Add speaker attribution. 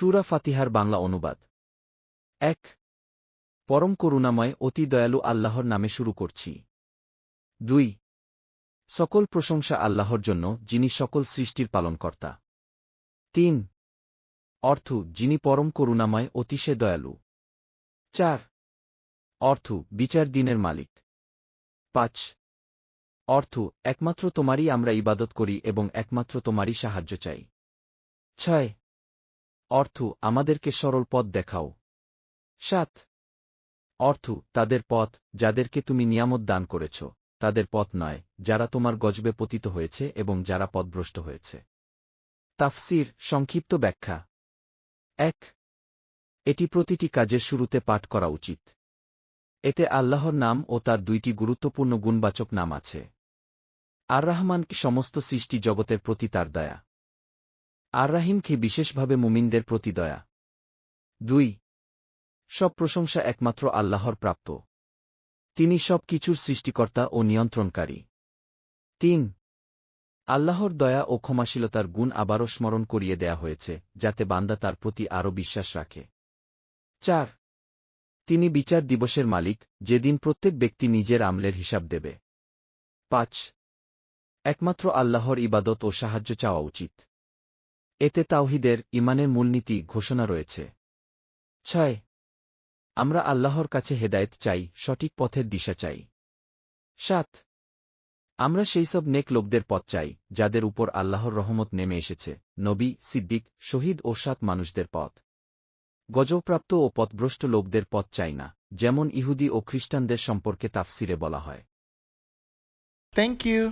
Speaker 1: সুরা ফাতিহার বাংলা অনুবাদ। এক, পরম করুণাময়, অতি দয়ালু আল্লাহর নামে শুরু করছি। দুই, সকল প্রশংসা আল্লাহর জন্য, যিনি সকল সৃষ্টির পালনকর্তা। তিন, অর্থ, যিনি পরম করুণাময় অতিশে দয়ালু। চার, অর্থ, বিচার দিনের মালিক। পাঁচ, অর্থ, একমাত্র তোমারই আমরা ইবাদত করি এবং একমাত্র তোমারই সাহায্য চাই। ছয় অর্থ, আমাদেরকে সরল পথ দেখাও। সাত। অর্থ, তাদের পথ, যাদেরকে তুমি নিয়ামত দান করেছ। তাদের পথ নয়, যারা তোমার গজবে পতিত হয়েছে এবং যারা পথভ্রষ্ট হয়েছে। তাফসির, সংক্ষিপ্ত ব্যাখ্যা। এক। এটি প্রতিটি কাজের শুরুতে পাঠ করা উচিত। এতে আল্লাহর নাম ও তার দুইটি গুরুত্বপূর্ণ গুণবাচক নাম আছে। আর রহমানকে সমস্ত সৃষ্টি জগতের প্রতি তার দয়া। আর রাহিমকে বিশেষভাবে মুমিনদের প্রতি দয়া। দুই, সব প্রশংসা একমাত্র আল্লাহর প্রাপ্ত। তিনি সব কিছুর সৃষ্টিকর্তা ও নিয়ন্ত্রণকারী। তিন, আল্লাহর দয়া ও ক্ষমাশীলতার গুণ আবারও স্মরণ করিয়ে দেয়া হয়েছে, যাতে বান্দা তার প্রতি আরও বিশ্বাস রাখে। চার, তিনি বিচার দিবসের মালিক, যেদিন প্রত্যেক ব্যক্তি নিজের আমলের হিসাব দেবে। পাঁচ, একমাত্র আল্লাহর ইবাদত ও সাহায্য চাওয়া উচিত। এতে তাওহিদের ইমানের মূলনীতি ঘোষণা রয়েছে। ছয়, আমরা আল্লাহর কাছে হেদায়েত চাই, সঠিক পথের দিশা চাই। সাত, আমরা সেই সব নেক লোকদের পথ চাই, যাদের উপর আল্লাহর রহমত নেমে এসেছে, নবী, সিদ্দিক, শহীদ ও সাত মানুষদের পথ। গজপ্রাপ্ত ও পথভ্রষ্ট লোকদের পথ চাই না, যেমন ইহুদি ও খ্রিস্টানদের সম্পর্কে তাফসিরে বলা হয়।
Speaker 2: Thank you.